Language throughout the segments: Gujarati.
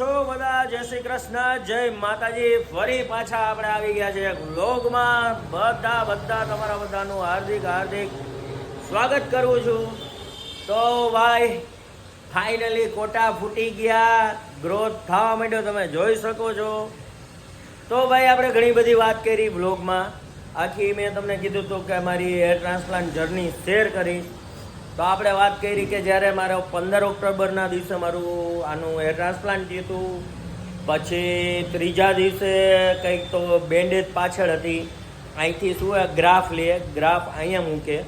છો બધા? જય શ્રી કૃષ્ણ, જય માતાજી. ફરી પાછા આપણે આવી ગયા છે વ્લોગમાં. બધા બધા, તમારા બધાનું હાર્દિક હાર્દિક સ્વાગત કરું છું. તો ભાઈ, ફાઇનલી કોટા ફૂટી ગયા. ગ્રોથ થવા માંડ્યો, તમે જોઈ શકો છો. તો ભાઈ, આપણે ઘણી બધી વાત કરી વ્લોગમાં. આખી મેં તમને કીધું હતું કે મારી હેર ટ્રાન્સપ્લાન્ટ જર્ની શેર કરીશ. તો આપણે વાત કરી કે જ્યારે મારો પંદર ઓક્ટોબરના દિવસે મારું આનું હેર ટ્રાન્સપ્લાન્ટ થયું હતું, પછી ત્રીજા દિવસે કંઈક તો બેન્ડેજ પાછળ હતી. અહીંથી શું ગ્રાફ લે ગ્રાફ અહીંયા મૂકે.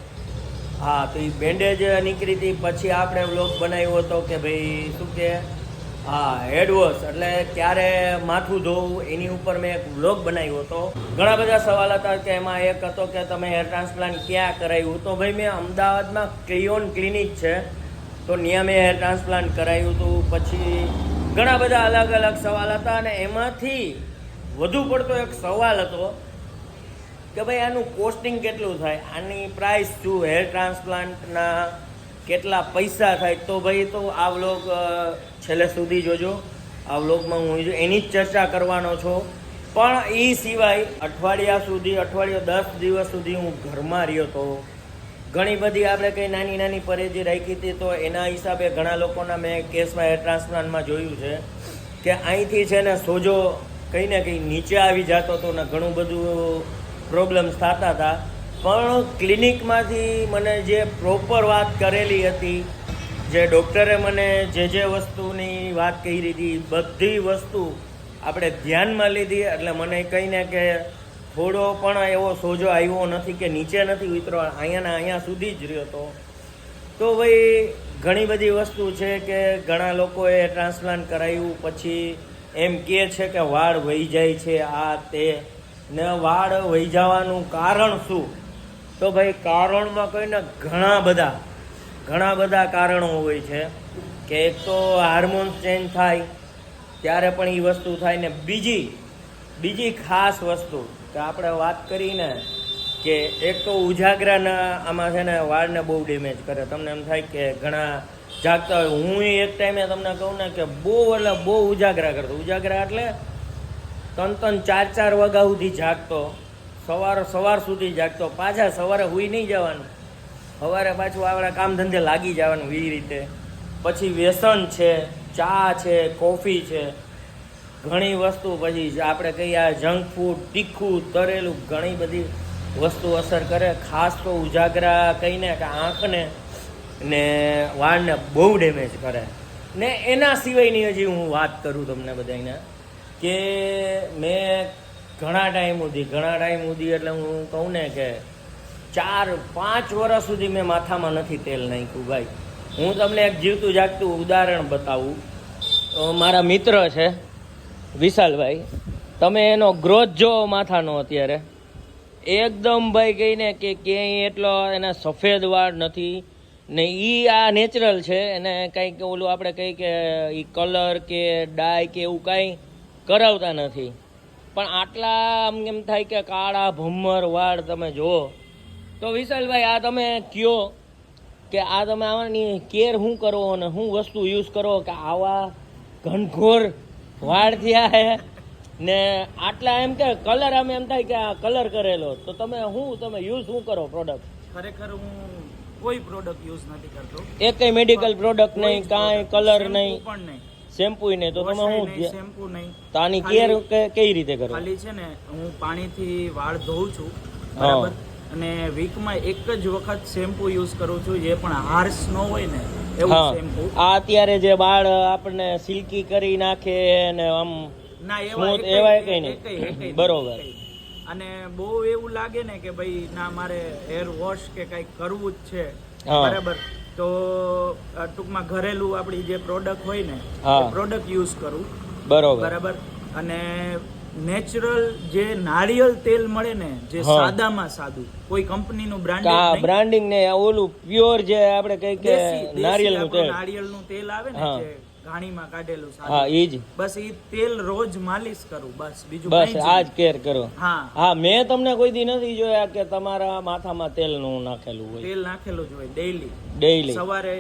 હા, તો એ બેન્ડેજ નીકળી હતી. પછી આપણે વ્લોગ બનાવ્યો હતો કે ભાઈ શું કે હા હેડવોશ એટલે ક્યારે માથું ધોવું, એની ઉપર મેં એક વ્લોગ બનાવ્યો હતો. ઘણા બધા સવાલ હતા કે એમાં એક હતો કે તમે હેર ટ્રાન્સપ્લાન્ટ ક્યાં કરાવ્યું તો ભાઈ, મેં અમદાવાદમાં ક્રિયોન ક્લિનિક છે. તો ત્યાં મેં હેર ટ્રાન્સપ્લાન્ટ કરાવ્યું હતું. પછી ઘણા બધા અલગ અલગ સવાલ હતા અને એમાંથી વધુ પડતો એક સવાલ હતો કે ભાઈ, આનું કોસ્ટિંગ કેટલું થાય? આની પ્રાઇસ શું? હેર ટ્રાન્સપ્લાન્ટના કેટલા પૈસા થાય તો ભાઈ તો આ વ્લોગ છેલ્લે સુધી જોજો. આ વ્લોગમાં હું એની જ ચર્ચા કરવાનો છું. પણ એ સિવાય અઠવાડિયા સુધી, અઠવાડિયા દસ દિવસ સુધી હું ઘરમાં રહ્યો તો, ઘણી બધી આપણે કંઈ નાની નાની પરેજી રાખી હતી તો એના હિસાબે ઘણા લોકોના મેં કેસમાં એર ટ્રાન્સપ્લાન્ટમાં જોયું છે કે અહીંથી છે ને સોજો કંઈ ને કંઈ નીચે આવી જતો હતો ને ઘણું બધું પ્રોબ્લેમ્સ થતા હતા. પણ ક્લિનિકમાંથી મને જે પ્રોપર વાત કરેલી હતી, જે ડૉક્ટરે મને જે જે વસ્તુની વાત કરી હતી, બધી વસ્તુ આપણે ધ્યાનમાં લીધી, એટલે મને કંઈ ને કે થોડો પણ એવો સોજો આવ્યો નથી કે નીચે નથી ઉતરો અહીંયાના અહીંયા સુધી જ રહ્યો હતો. તો ભાઈ, ઘણી બધી વસ્તુ છે કે ઘણા લોકોએ ટ્રાન્સપ્લાન્ટ કરાવ્યું પછી એમ કહે છે કે વાળ વહી જાય છે, આ તે. ને વાળ વહી જવાનું કારણ શું? તો ભાઈ કારણમાં કહીને ઘણા બધા ઘણા બધા કારણો હોય છે કે એક તો હાર્મોન્સ ચેન્જ થાય, ત્યારે પણ એ વસ્તુ થાય ને બીજી બીજી ખાસ વસ્તુ કે આપણે વાત કરીને કે એક તો ઉજાગરાના આમાં છે ને વાળને બહુ ડેમેજ કરે. તમને એમ થાય કે ઘણા જાગતા હોય. હું એક ટાઈમે તમને કહું ને કે બહુ એટલે બહુ ઉજાગરા કરતો. ઉજાગરા એટલે ત્રણ ત્રણ ચાર ચાર વાગ્યા સુધી જાગતો. સવાર સવાર સુધી જાગતો. પાછા સવારે હુઈ નહીં જવાનું. સવારે પાછું આપણા કામ ધંધે લાગી જવાનું એ રીતે. પછી વ્યસન છે, ચા છે, કોફી છે. ઘણી વસ્તુ પછી આપણે કહીએ આ જંક ફૂડ તીખું, તરેલું ઘણી બધી વસ્તુ અસર કરે. ખાસ તો ઉજાગરા કહીને કે આંખને ને વાળને બહુ ડેમેજ કરે. ને એના સિવાયની હજી હું વાત કરું તમને બધાને કે મેં ઘણા ટાઈમ સુધી, ઘણા ટાઈમ સુધી એટલે હું કહું ને કે ચાર, પાંચ વર્ષ સુધી મેં માથામાં નથી તેલ નાખ્યું ભાઈ. હું તમને એક જીવતું જાગતું ઉદાહરણ બતાવું. મારા મિત્ર છે, વિશાલભાઈ. તમે એનો ગ્રોથ જો માથાનો અત્યારે. એકદમ ભાઈ કહીને કે ક્યાંય એટલો એના સફેદ વાળ નથી. ને એ આ નેચરલ છે, એને કંઈક ઓલું આપણે કહી કે એ કલર કે ડાય કે એવું કાંઈ કરાવતા નથી. પણ આટલા આમ એમ થાય કે કાળા ભમર વાળ તમે જુઓ તો વિશાલભાઈ આ તમે કયો કે આ તમે આવાની કેર શું કરો અને શું વસ્તુ યુઝ કરો કે આવા ઘનઘોર વાળ થયા હે? ને આટલા એમ કે કલર આમ એમ થાય કે આ કલર કરેલો તો તમે શું તમે યુઝ શું કરો પ્રોડક્ટ ખરેખર હું કોઈ પ્રોડક્ટ યુઝ નથી કરતો. એક કઈ મેડિકલ પ્રોડક્ટ નહીં કાંઈ કલર નહીં. પણ નહીં. શેમ્પુ નહીં તો તમે વોશાય શું નહીં, shampoo નહીં. તો આની કેર કઈ રીતે કરો? ખાલી છે ને હું પાણીથી વાળ ધોઉં છું બરાબર? અને વીકમાં એક જ વખત શેમ્પુ યુઝ કરું છું જે પણ હાર્સ ન હોય ને એવું હા. શેમ્પુ. આ અત્યારે જે બાળ આપણને સિલ્કી કરી નાખે ને આમ ના એવા એવા કઈ નહીં, બરોબર. અને બહુ એવું લાગે ને કે ભાઈ ના મારે હેર વોશ કે કઈ કરવું જ છે બરાબર? તો ટૂંકમાં ઘરેલું આપણી જે પ્રોડક્ટ હોય ને પ્રોડક્ટ યુઝ કરું. બરોબર. બરાબર? અને નેચરલ જે નારિયેલ તેલ મળે ને જે સાદામાં સાદું કોઈ કંપનીનું બ્રાન્ડિંગ બ્રાન્ડિંગ ને ઓલું પ્યોર જે આપણે કઈ કે નારિયેળનું તેલ. નારિયેળનું તેલ આવે ને જે ઘાણીમાં કાઢેલું હા ઈ જ બસ એ તેલ રોજ માલિશ કરું બસ. બીજું બસ આ જ કેર કરો. હા. હા મેં તમને કોઈ દી નથી જોયા કે તમારા માથામાં તેલનું નાખેલું હોય. તેલ નાખેલું જ હોય ડેઈલી ડેઈલી સવારે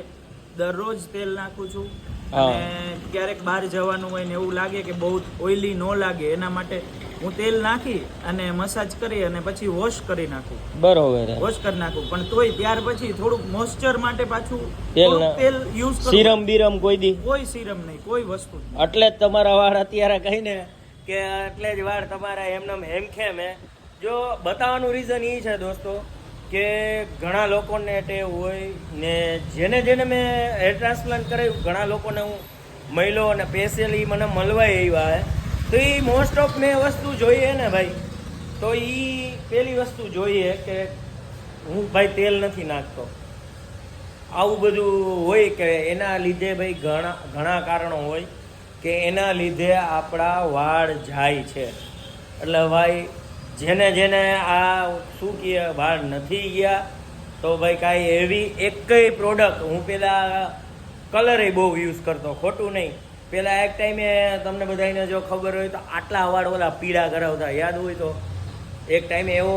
દરરોજ તેલ નાખું છું. અને ક્યારેક બહાર જવાનું હોય ને એવું લાગે કે બહુ ઓઇલી ન લાગે એના માટે હું તેલ નાખી અને મસાજ કરી અને પછી વોશ કરી નાખું. બરોબર વોશ કરી નાખું. પણ તોય ત્યાર પછી થોડુંક મોઇસ્ચર માટે પાછું તેલ તેલ યુઝ કરું. સીરમ બીરમ કોઈ દી? કોઈ સીરમ નહીં કોઈ વસ્તુ એટલે જ તમારા વાળ અત્યારે કહીને કે એટલે જ વાળ તમારા એમનેમ હેમખેમ હે. જો બતાવવાનું રીઝન એ છે દોસ્તો કે ઘણા લોકોને ટેવ હોય ને જેને જેને મેં હેર ટ્રાન્સપ્લાન્ટ કરાવ્યું ઘણા લોકોને હું મહિલો અને પેશિયલી મને મળવા એવા તો એ મોસ્ટ ઓફ મેં વસ્તુ જોઈએ ને ભાઈ, તો એ પેલી વસ્તુ જોઈએ કે હું ભાઈ તેલ નથી નાખતો. આવું બધું હોય કે એના લીધે ભાઈ ઘણા ઘણા કારણો હોય કે એના લીધે આપણા વાળ જાય છે. એટલે ભાઈ, જેને જેને આ શું કહે વાળ નથી ગયા, તો ભાઈ કાંઈ એવી એકય પ્રોડક્ટ હું પેલા કલરે બહુ યુઝ કરતો, ખોટું નહીં. પેલા એક ટાઈમે તમને બધાને જો ખબર હોય તો આટલા વાળ ઓલા પીળા કરાવતા યાદ હોય તો. એક ટાઈમે એવો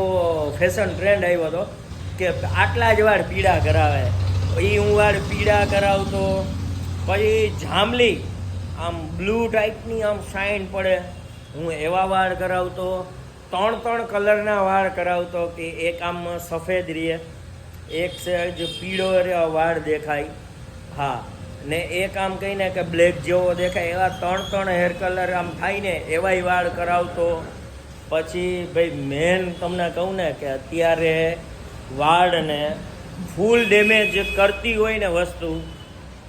ફેશન ટ્રેન્ડ આવ્યો હતો કે આટલા જ વાળ પીળા કરાવે એ હું વાળ પીળા કરાવતો પછી જાંબલી, આમ બ્લુ ટાઈપની આમ શાઇન પડે. હું એવા વાળ કરાવતો ત્રણ ત્રણ કલરના વાળ કરાવતો કે એક આમ સફેદ રહે એક સહેજ પીળો વાળ દેખાય. હા. ને એક આમ કહીને કે બ્લેક જેવો દેખાય, એવા ત્રણ ત્રણ હેર કલર આમ થાય ને એવાય વાળ કરાવતો. પછી ભાઈ મેન તમને કહું ને કે અત્યારે વાળને ફૂલ ડેમેજ કરતી હોય ને વસ્તુ,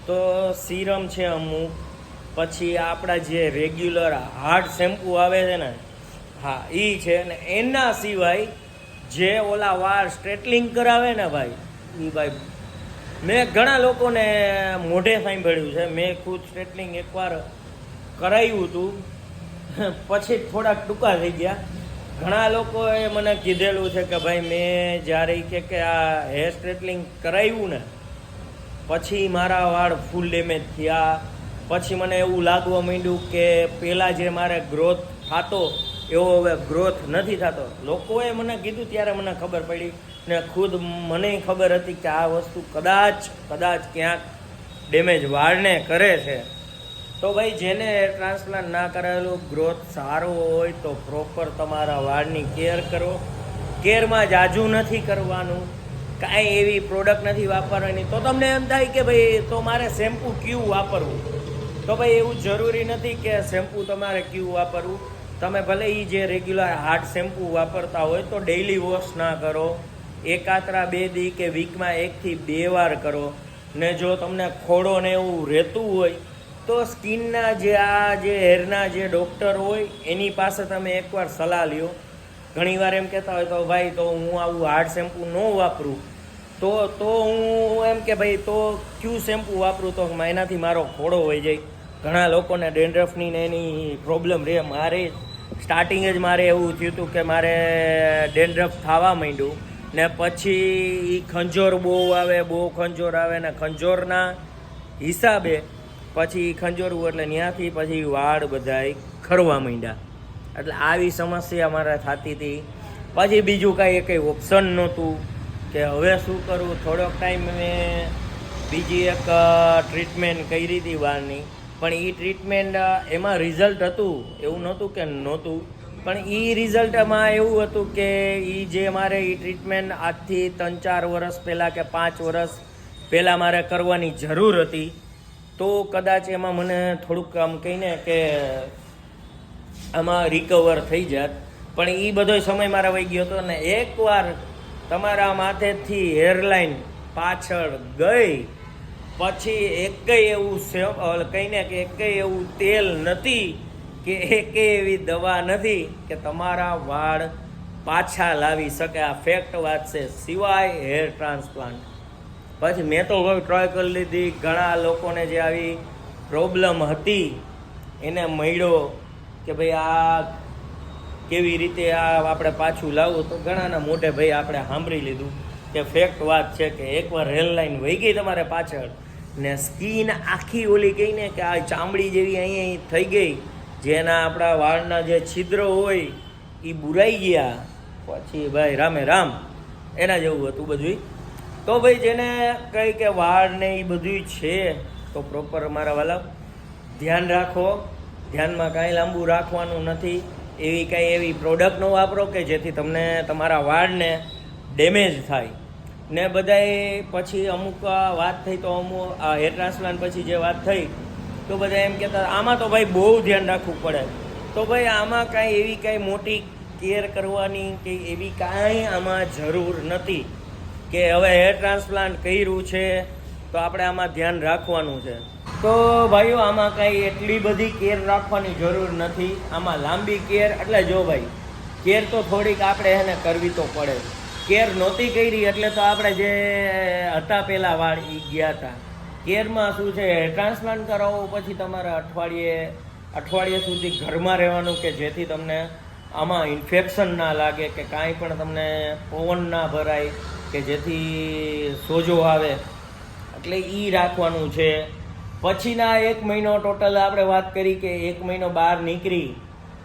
તો સિરમ છે અમુક. પછી આપણા જે રેગ્યુલર હાર્ડ શેમ્પૂ આવે છે ને, હા એ છે ને એના સિવાય જે ઓલા વાળ સ્ટ્રેટલિંગ કરાવે ને ભાઈ એ ભાઈ મેં ઘણા લોકોને મોઢે સાંભળ્યું છે. મેં ખુદ સ્ટ્રેટલિંગ એકવાર કરાવ્યું હતું. પછી થોડાક ટૂંકા થઈ ગયા. ઘણા લોકોએ મને કીધેલું છે કે ભાઈ, મેં જ્યારે કે કે આ હેર સ્ટ્રેટલિંગ કરાવ્યું ને, પછી મારા વાળ ફૂલ ડેમેજ થયા. પછી મને એવું લાગવા માંડ્યું કે પહેલાં જે મારે ગ્રોથ થતો, એવો હવે ગ્રોથ નથી થતો. લોકોએ મને કીધું, ત્યારે મને ખબર પડી ને ખુદ મને ખબર હતી કે આ વસ્તુ કદાચ કદાચ ક્યાંક ડેમેજ વાળને કરે છે. તો ભાઈ, જેને ટ્રાન્સપ્લાન્ટ ના કરાયેલું ગ્રોથ સારો હોય તો પ્રોપર તમારા વાળની કેર. કરો કેરમાં જાજુ નથી કરવાનું. કાંઈ એવી પ્રોડક્ટ નથી વાપરવાની. તો તમને એમ થાય કે ભાઈ, તો મારે શેમ્પૂ કયું વાપરવું? તો ભાઈ, એવું જરૂરી નથી કે શેમ્પૂ તમારે કયું વાપરવું. તમે ભલે એ જે રેગ્યુલર હાર્ડ શેમ્પૂ વાપરતા હોય તો ડેઇલી વોશ ના કરો. એકાત્રા બે દી કે વીકમાં એકથી બે વાર કરો. ને જો તમને ખોડો ને એવું રહેતું હોય, તો સ્કિનના જે આ જે હેરના જે ડૉક્ટર હોય, એની પાસે તમે એકવાર સલાહ લ્યો. ઘણીવાર એમ કહેતા હોય તો ભાઈ, તો હું આવું હાર્ડ શેમ્પૂ ન વાપરું. તો તો હું એમ કે ભાઈ, તો કયું શેમ્પૂ વાપરું તો એનાથી મારો ખોડો હોય જાય. ઘણા લોકોને ડેન્ડ્રફની ને એની પ્રોબ્લેમ રહે. મારે સ્ટાર્ટિંગ જ મારે એવું થયું હતું કે મારે ડેન્ડ્રફ થવા માંડ્યું. ને પછી એ ખંજોર બહુ આવે, બહુ ખંજોર આવે ને ખંજોરના હિસાબે પછી એ ખંજોરવું એટલે ત્યાંથી પછી વાળ બધાય ખરવા માંડ્યા. એટલે આવી સમસ્યા મારે થતી હતી. પછી બીજું કાંઈ કંઈ ઓપ્શન નહોતું કે હવે શું કરવું? થોડોક ટાઈમ મેં બીજી એક ટ્રીટમેન્ટ કરી હતી વાળની. પણ એ ટ્રીટમેન્ટ એમાં રિઝલ્ટ હતું. એવું નહોતું કે નહોતું. પણ એ રિઝલ્ટમાં એવું હતું કે એ જે મારે એ ટ્રીટમેન્ટ આજથી ત્રણ ચાર વર્ષ પહેલાં કે પાંચ વર્ષ પહેલાં મારે કરવાની જરૂર હતી, તો કદાચ એમાં મને થોડુંક આમ કહીને કે આમાં રિકવર થઈ જાત. પણ એ બધો સમય મારા વહી ગયો હતો ને એકવાર તમારા માથેથી હેરલાઇન પાછળ ગઈ, પછી એકેય એવું કહીને કે એકેય એવું તેલ નથી કે એક એવી દવા નથી કે તમારા વાળ પાછા લાવી શકે. આ ફેક્ટ વાત છે. સિવાય હેર ટ્રાન્સપ્લાન્ટ પછી મેં તો હવે ટ્રાય કરી લીધી. ઘણા લોકોને જે આવી પ્રોબ્લેમ હતી, એને મળ્યો કે ભાઈ આ કેવી રીતે આ આપણે પાછું લાવવું? તો ઘણાના મોઢે ભાઈ આપણે સાંભળી લીધું કે ફેક્ટ વાત છે કે એકવાર રેલ લાઈન વહી ગઈ તમારે પાછળ ને સ્કીન આખી ઓલી ગઈ ને કે આ ચામડી જેવી અહીં થઈ ગઈ. જેના આપણા વાળના જે છિદ્ર હોય એ બુરાઈ ગયા. પછી ભાઈ રામે રામ, એના જેવું હતું બધું તો ભાઈ જેને કંઈ કે વાળ ને એ બધું છે, તો પ્રોપર મારા વાલા, ધ્યાન રાખો. ધ્યાનમાં કાંઈ લાંબુ રાખવાનું નથી. એવી કાંઈ એવી પ્રોડક્ટનો વાપરો કે જેથી તમને તમારા વાળને ડેમેજ થાય. ને બધાય પછી અમુક વાત થઈ તો અમુક આ હેર ટ્રાન્સપ્લાન્ટ પછી જે વાત થઈ તો બધા એમ કહેતા, આમાં તો ભાઈ બહુ ધ્યાન રાખવું પડે. તો ભાઈ આમાં કાંઈ એવી કાંઈ મોટી કેર કરવાની કે એવી કાંઈ આમાં જરૂર નથી કે હવે હેર ટ્રાન્સપ્લાન્ટ કર્યું છે તો આપણે આમાં ધ્યાન રાખવાનું છે. તો ભાઈઓ, આમાં કાંઈ એટલી બધી કેર રાખવાની જરૂર નથી. આમાં લાંબી કેર, એટલે જો ભાઈ, કેર તો થોડીક આપણે એને કરવી તો પડે. કેર નહોતી કરી એટલે તો આપણે જે હતા પહેલાં વાળ એ ગયા હતા કેરમાં શું છે, ટ્રાન્સપ્લાન્ટ કરાવો, પછી તમારે અઠવાડિયે અઠવાડિયે સુધી ઘરમાં રહેવાનું કે જેથી તમને આમાં ઇન્ફેક્શન ના લાગે કે કાંઈ પણ તમને પવન ના ભરાય કે જેથી સોજો આવે. એટલે એ રાખવાનું છે. પછીના એક મહિનો ટોટલ આપણે વાત કરી કે એક મહિનો બહાર નીકળી,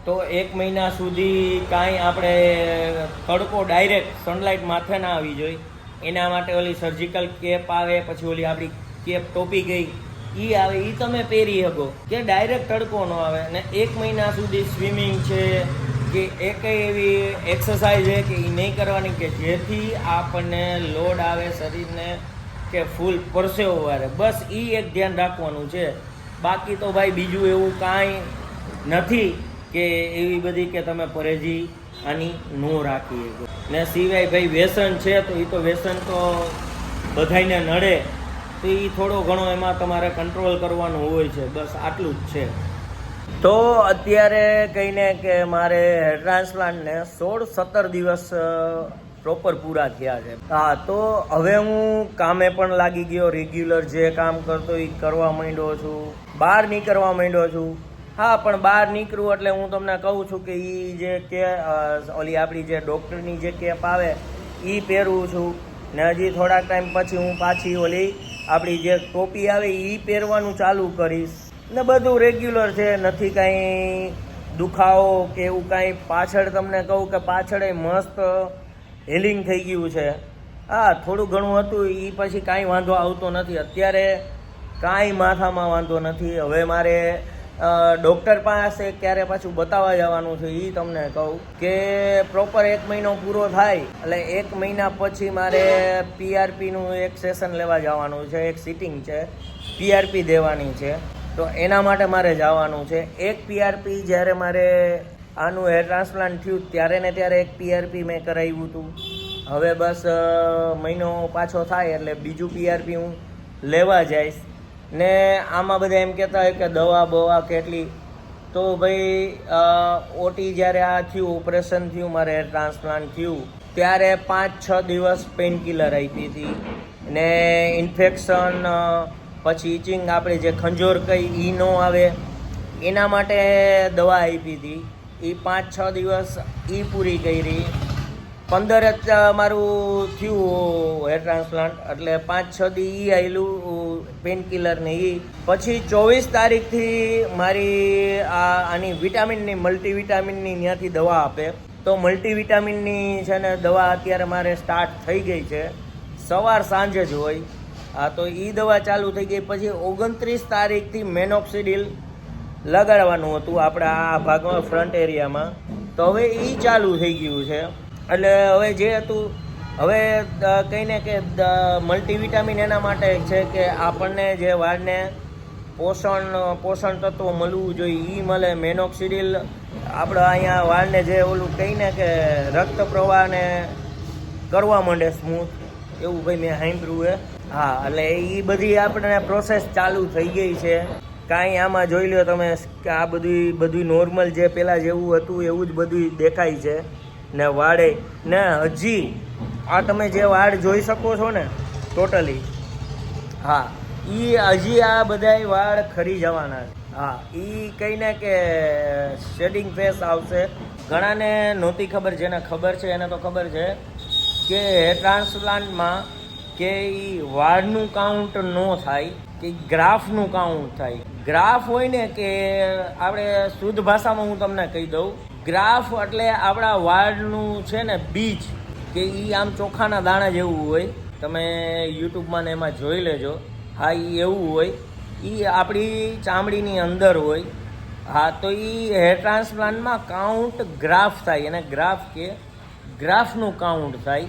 તો એક મહિના સુધી કાંઈ આપણે તડકો ડાયરેક્ટ સનલાઇટ માથે ના આવી જોઈએ. એના માટે ઓલી સર્જિકલ કેપ આવે, પછી ઓલી આપણી કેપ ટોપી ગઈ. એ આવે એ તમે પહેરી શકો. કે ડાયરેક્ટ તડકો ન આવે અને એક મહિના સુધી સ્વિમિંગ છે કે એક એવી એક્સરસાઇઝ છે કે એ નહીં કરવાની કે જેથી આપણને લોડ આવે શરીરને કે ફૂલ પરસેવો વારે. બસ એ એક ધ્યાન રાખવાનું છે. બાકી તો ભાઈ બીજું એવું કાંઈ નથી કે એવી બધી કે તમે પરેજી આની ન રાખી શકો. ને સિવાય ભાઈ વ્યસન છે તો એ તો વ્યસન તો બધાને નડે. તો એ થોડો ઘણો એમાં તમારે કંટ્રોલ કરવાનું હોય છે. બસ આટલું જ છે. તો અત્યારે કહીને કે મારે હેર ટ્રાન્સપ્લાન્ટને સોળ સત્તર દિવસ પ્રોપર પૂરા થયા છે. હા, તો હવે હું કામે પણ લાગી ગયો. રેગ્યુલર જે કામ કરતો એ કરવા માંડ્યો છું. બહાર નીકળવા માંડ્યો છું. હા, પણ બહાર નીકળું એટલે હું તમને કહું છું કે એ જે કે ઓલી આપણી જે ડૉક્ટરની જે કેપ આવે એ પહેરું છું. ને હજી થોડાક ટાઈમ પછી હું પાછી ઓલી આપણી જે ટોપી આવે એ પહેરવાનું ચાલુ કરીશ. ને બધું રેગ્યુલર છે, નથી કાંઈ દુખાવો કે એવું કાંઈ. પાછળ તમને કહું કે પાછળ મસ્ત હેલિંગ થઈ ગયું છે. હા, થોડું ઘણું હતું એ પછી કાંઈ વાંધો આવતો નથી. અત્યારે કાંઈ માથામાં વાંધો નથી. હવે મારે ડૉક્ટર પાસે ક્યારે પાછું બતાવવા જવાનું છે એ તમને કહું કે પ્રોપર એક મહિનો પૂરો થાય એટલે એક મહિના પછી મારે પીઆરપીનું એક સેશન લેવા જવાનું છે, એક સિટિંગ છે પીઆરપી દેવાની છે. તો એના માટે મારે જવાનું છે. એક પીઆરપી જ્યારે મારે આનું હેર ટ્રાન્સપ્લાન્ટ થયું ત્યારે ને ત્યારે એક પીઆરપી મેં કરાવ્યું હતું. હવે બસ મહિનો પાછો થાય એટલે બીજું પીઆરપી હું લેવા જઈશ. ને આમાં બધા એમ કહેતા હોય કે દવા, બવા કેટલી. તો ભાઈ ઓટી જ્યારે આ થયું ઓપરેશન થયું, મારે ટ્રાન્સપ્લાન્ટ થયું, ત્યારે પાંચ, છ દિવસ પેઇનકિલર આપી હતી. ને ઇન્ફેક્શન પછી ઇચિંગ આપણે જે ખંજોર કઈ, ઈ ન આવે. એના માટે દવા આપી હતી. એ પાંચ, છ દિવસ એ પૂરી કરી. પંદર જ મારું થયું હેર ટ્રાન્સપ્લાન્ટ એટલે પાંચ, છ દી એ આવેલું પેન કિલર ને એ પછી ચોવીસ તારીખથી મારી આ, આની વિટામિનની મલ્ટીવિટામિનની ત્યાંથી દવા આપે. તો મલ્ટીવિટામિનની છે ને, દવા અત્યારે મારે સ્ટાર્ટ થઈ ગઈ છે. સવાર સાંજે જ હોય. હા, તો એ દવા ચાલુ થઈ ગઈ. પછી ઓગણત્રીસ તારીખથી મેનોક્સિડિલ લગાડવાનું હતું આપણા આ ભાગમાં ફ્રન્ટ એરિયામાં તો હવે એ ચાલુ થઈ ગયું છે. એટલે હવે જે હતું, હવે કહીને કે મલ્ટીવિટામિન એના માટે છે કે આપણને જે વાળને પોષણ પોષણ તત્વો મળવું જોઈએ એ મળે. મેનોક્સિડિલ આપણે અહીંયા વાળને જે ઓલું કહીને કે રક્ત પ્રવાહને કરવા માંડે સ્મૂથ એવું ભાઈ મેં સાંભળ્યું એ હા, એટલે એ બધી આપણને પ્રોસેસ ચાલુ થઈ ગઈ છે. કાંઈ આમાં જોઈ લો તમે કે આ બધું બધું નોર્મલ જે પહેલાં જેવું હતું, એવું જ બધું દેખાય છે. ને વાળે, ને હજી. આ તમે જે વાળ જોઈ શકો છો ને ટોટલી હા એ હજી આ બધાય વાળ ખરી જવાના છે. હા એ કહીને કે શેડિંગ ફેસ આવશે. ઘણાને નહોતી ખબર, જેને ખબર છે, એને તો ખબર છે કે ટ્રાન્સપ્લાન્ટમાં કે એ વાળનું કાઉન્ટ ન થાય, કે ગ્રાફનું કાઉન્ટ થાય. ગ્રાફ હોય ને કે આપણે શુદ્ધ ભાષામાં હું તમને કહી દઉં, ગ્રાફ એટલે આપણા વાળનું છે ને બીજ, કે એ આમ ચોખાના દાણા જેવું હોય. તમે યુટ્યુબમાં ને એમાં જોઈ લેજો. હા એ એવું હોય. એ આપણી ચામડીની અંદર હોય. હા, તો એ હેર ટ્રાન્સપ્લાન્ટમાં કાઉન્ટ ગ્રાફ થાય. એને ગ્રાફ કે ગ્રાફનું કાઉન્ટ થાય.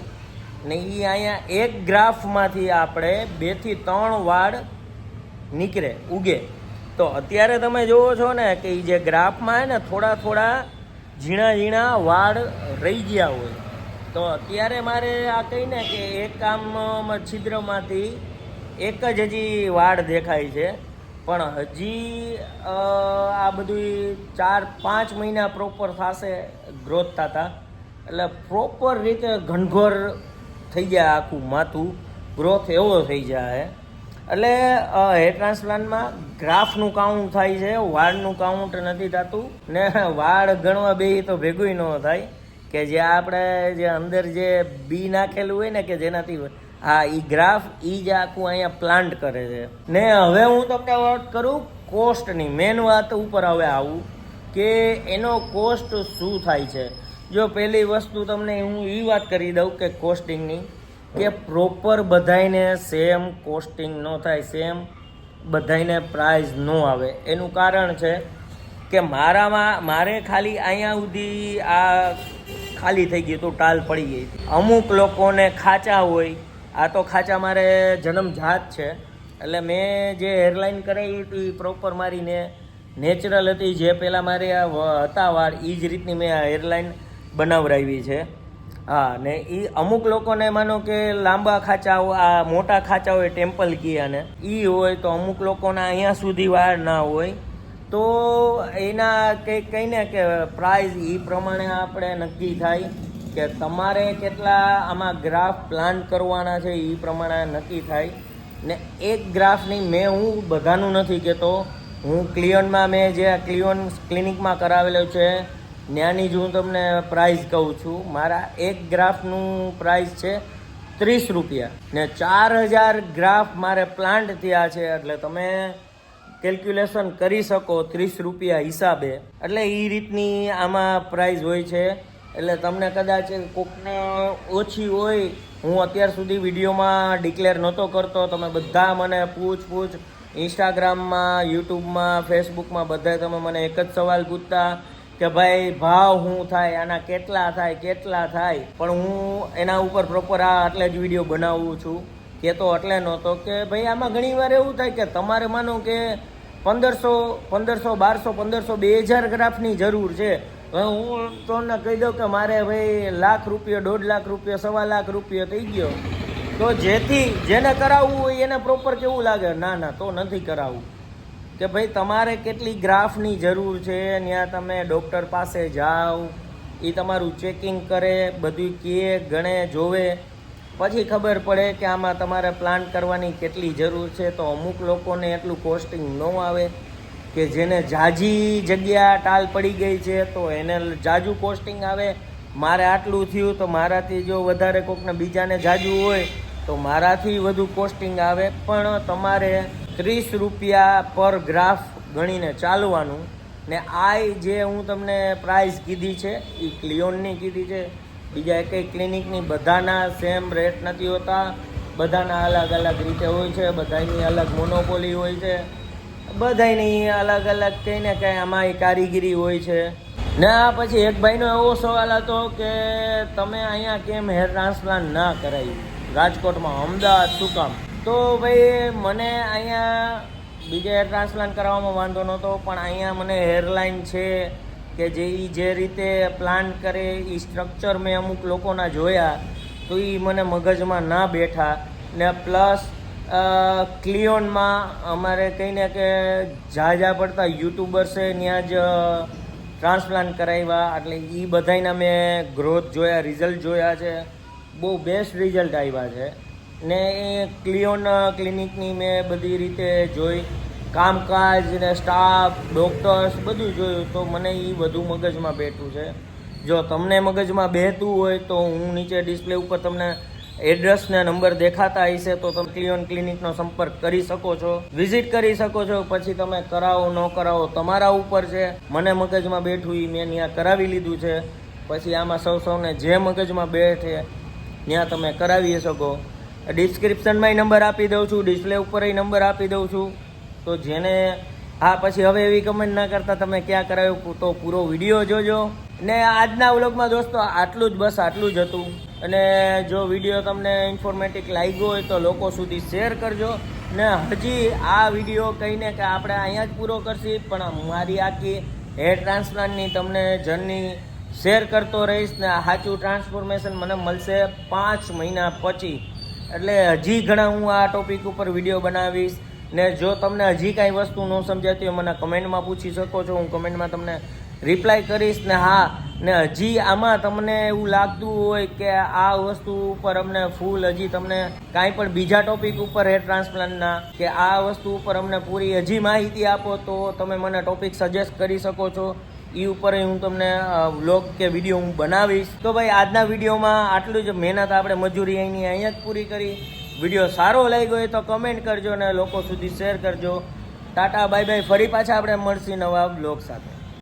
ને એ અહીંયા એક ગ્રાફમાંથી આપણે બેથી ત્રણ વાળ નીકળે, ઉગે. તો અત્યારે તમે જોવો છો ને કે એ જે ગ્રાફમાં હોય ને થોડા થોડા ઝીણા ઝીણા વાળ રહી ગયા હોય. તો અત્યારે મારે આ કહીને કે એક કામ છિદ્રમાંથી એક જ હજી વાળ દેખાય છે. પણ હજી આ બધું ચાર પાંચ મહિના પ્રોપર થશે ગ્રોથ થતા. એટલે પ્રોપર રીતે ઘનઘોર થઈ જાય આખું માથું. ગ્રોથ એવો થઈ જાય. એટલે હેર ટ્રાન્સપ્લાન્ટમાં ગ્રાફનું કાઉન્ટ થાય છે, વાળનું કાઉન્ટ નથી થતું, ને વાળ ગણવા બે તો ભેગું ન થાય, કે જે આપણે જે અંદર જે બી નાખેલું હોય ને કે જેનાથી હા એ ગ્રાફ એ જ આખું અહીંયા પ્લાન્ટ કરે છે. ને હવે હું તમને વાત કરું કોસ્ટની મેન વાત ઉપર હવે આવું કે એનો કોસ્ટ શું થાય છે. જો પહેલી વસ્તુ તમને હું એ વાત કરી દઉં કે કોસ્ટિંગની કે પ્રોપર બધાયને સેમ કોસ્ટિંગ ન થાય સેમ બધાયને પ્રાઇઝ ન આવે. એનું કારણ છે કે મારામાં, મારે ખાલી અહીંયા સુધી આ ખાલી થઈ ગયું હતું ટાલ પડી ગઈ અમુક લોકોને ખાચા હોય, આ તો ખાચા મારે જન્મજાત છે. એટલે મેં જે હેરલાઇન કરાવી હતી પ્રોપર મારીને નેચરલ હતી. જે પહેલાં મારે હતા વાર એ જ રીતની મેં આ હેરલાઇન બનાવરાવી છે. હા, ને એ અમુક લોકોને માનો કે લાંબા ખાચા હોય આ મોટા ખાચા હોય ટેમ્પલ કિયાને એ હોય તો અમુક લોકોના અહીંયા સુધી વાળ ના હોય. તો એના કંઈક કહીને કે પ્રાઇઝ એ પ્રમાણે આપણે નક્કી થાય કે તમારે કેટલા આમાં ગ્રાફ પ્લાન કરવાના છે એ પ્રમાણે નક્કી થાય. ને એક ગ્રાફની મેં હું બધાનું નથી કહેતો હું ક્લિયોનમાં મેં જે ક્લિયોન ક્લિનિકમાં કરાવેલો છે ત્યાંની જ હું તમને પ્રાઇઝ કહું છું. મારા એક ગ્રાફનું પ્રાઇસ છે ત્રીસ રૂપિયા. ને ચાર હજાર ગ્રાફ મારે પ્લાન્ટ થયા છે. એટલે તમે કેલ્ક્યુલેશન કરી શકો ત્રીસ રૂપિયા હિસાબે. એટલે એ રીતની આમાં પ્રાઇઝ હોય છે. એટલે તમને કદાચ કોકને ઓછી હોય, હું અત્યાર સુધી વિડીયોમાં ડિક્લેર નહોતો કરતો. તમે બધા મને પૂછ પૂછ ઇન્સ્ટાગ્રામમાં યુટ્યુબમાં ફેસબુકમાં બધાય તમે મને એક જ સવાલ પૂછતા. કે ભાઈ ભાવ શું થાય, આના કેટલા થાય કેટલા થાય, પણ હું એના ઉપર પ્રોપર આ એટલે જ વીડિયો બનાવું છું. કહેતો એટલે નહોતો કે ભાઈ આમાં ઘણી વાર એવું થાય કે તમારે માનો કે પંદરસો પંદરસો, બારસો, પંદરસો, બે હજાર ગ્રાફની જરૂર છે. હવે હું તમને કહી દઉં કે મારે ભાઈ લાખ રૂપિયો, દોઢ લાખ રૂપિયો, સવા લાખ રૂપિયો થઈ ગયો. તો જેથી જેને કરાવવું હોય એને પ્રોપર કેવું લાગે? ના ના, તો નથી કરાવવું. કે ભાઈ, તમારે કેટલી ગ્રાફની જરૂર છે? ત્યાં તમે ડૉક્ટર પાસે જાઓ એ તમારું ચેકિંગ કરે બધું કહે, ગણે, જોવે. પછી ખબર પડે કે આમાં તમારે પ્લાન કરવાની કેટલી જરૂર છે. તો અમુક લોકોને એટલું કોસ્ટિંગ ન આવે કે જેને જાજી જગ્યા ટાલ પડી ગઈ છે, તો એને જાજુ કોસ્ટિંગ આવે. મારે આટલું થયું, તો મારાથી જો વધારે કોકને બીજાને જાજુ હોય, તો મારાથી વધુ કોસ્ટિંગ આવે. પણ તમારે ત્રીસ રૂપિયા પર ગ્રાફ ગણીને ચાલવાનું. ને આ જે હું તમને પ્રાઇસ કીધી છે એ ક્લિયોનની કીધી છે. બીજા એકેય ક્લિનિકની બધાના સેમ રેટ નથી હોતા. બધાના અલગ અલગ રીતે હોય છે, બધાની અલગ મોનોપોલી હોય છે. બધાની અલગ અલગ કંઈ ને કંઈ આમાં કારીગીરી હોય છે. ને આ પછી એક ભાઈનો એવો સવાલ હતો કે તમે અહીંયા કેમ હેર ટ્રાન્સપ્લાન્ટ ના કરાવ્યું રાજકોટમાં, અમદાવાદ, શું કામ? તો ભાઈ, મને અહીંયા બીજે હેર ટ્રાન્સપ્લાન્ટ કરાવવામાં વાંધો નહોતો, પણ અહીંયા મને હેરલાઇન છે કે જે એ જે રીતે પ્લાન કરે એ સ્ટ્રક્ચર મેં અમુક લોકોના જોયા, તો એ મને મગજમાં ના બેઠા. ને પ્લસ ક્લિયોનમાં અમારે કહીને કે ઝાઝા પડતા યુટ્યુબર્સે ત્યાં જ ટ્રાન્સપ્લાન્ટ કરાવ્યા. એટલે એ બધાયના મેં ગ્રોથ જોયા રિઝલ્ટ જોયા છે. બહુ બેસ્ટ રિઝલ્ટ આવ્યા છે. ને એ ક્લિયોન ક્લિનિકની મેં બધી રીતે જોઈ. કામકાજ ને સ્ટાફ ડૉક્ટર્સ બધું જોયું તો મને એ બધું મગજમાં બેઠું છે. જો તમને મગજમાં બેહતું હોય તો હું નીચે ડિસ્પ્લે ઉપર તમને એડ્રેસ ને નંબર દેખાતા હશે તો તમે ક્લિયોન ક્લિનિકનો સંપર્ક કરી શકો છો. વિઝિટ કરી શકો છો, પછી તમે કરાવો, ન કરાવો તમારા ઉપર છે. મને મગજમાં બેઠું એ મેં ત્યાં કરાવી લીધું છે. પછી આમાં સૌ સૌને જે મગજમાં બેઠે ત્યાં તમે કરાવી શકો. ડિસ્ક્રિપ્શનમાં નંબર આપી દઉં છું ડિસ્પ્લે ઉપર એ નંબર આપી દઉં છું. તો જેને હા, પછી હવે એવી કમેન્ટ ના કરતા તમે ક્યાં કરાવ્યું તો પૂરો વીડિયો જોજો. ને આજના વ્લોગમાં દોસ્તો, આટલું જ બસ, આટલું જ હતું. અને જો વીડિયો તમને ઇન્ફોર્મેટિક લાગ્યો હોય તો લોકો સુધી શેર કરજો. ને હજી આ વીડિયો કહીને કે આપણે અહીંયા જ પૂરો કરશી, પણ મારી આખી હેર ટ્રાન્સપ્લાન્ટની તમને જર્ની શેર કરતો રહીશ. ને સાચું ટ્રાન્સફોર્મેશન મને મળશે પાંચ મહિના પછી. એટલે હજી ઘણા હું આ ટોપિક ઉપર વીડિયો બનાવીશ. ને જો તમને હજી કાંઈ વસ્તુ ન સમજાતી હોય, મને કમેન્ટમાં પૂછી શકો છો. હું કમેન્ટમાં તમને રિપ્લાય કરીશ ને હા, ને હજી આમાં તમને એવું લાગતું હોય કે આ વસ્તુ ઉપર અમને ફૂલ હજી તમને કાંઈ પણ બીજા ટોપિક ઉપર હેર ટ્રાન્સપ્લાન્ટના કે આ વસ્તુ ઉપર અમને પૂરી હજી માહિતી આપો તો તમે મને ટોપિક સજેસ્ટ કરી શકો છો. એ ઉપર હું તમને વ્લોગ કે વીડિયો હું બનાવીશ. તો ભાઈ, આજના વિડીયોમાં આટલું જ. મહેનત આપણે મજૂરી અહીંની અહીંયા જ પૂરી કરી. વીડિયો સારો લાગ્યો હોય તો કમેન્ટ કરજો અને લોકો સુધી શેર કરજો. ટાટા બાય બાય ફરી પાછા આપણે મળશી નવા બ્લોગ સાથે.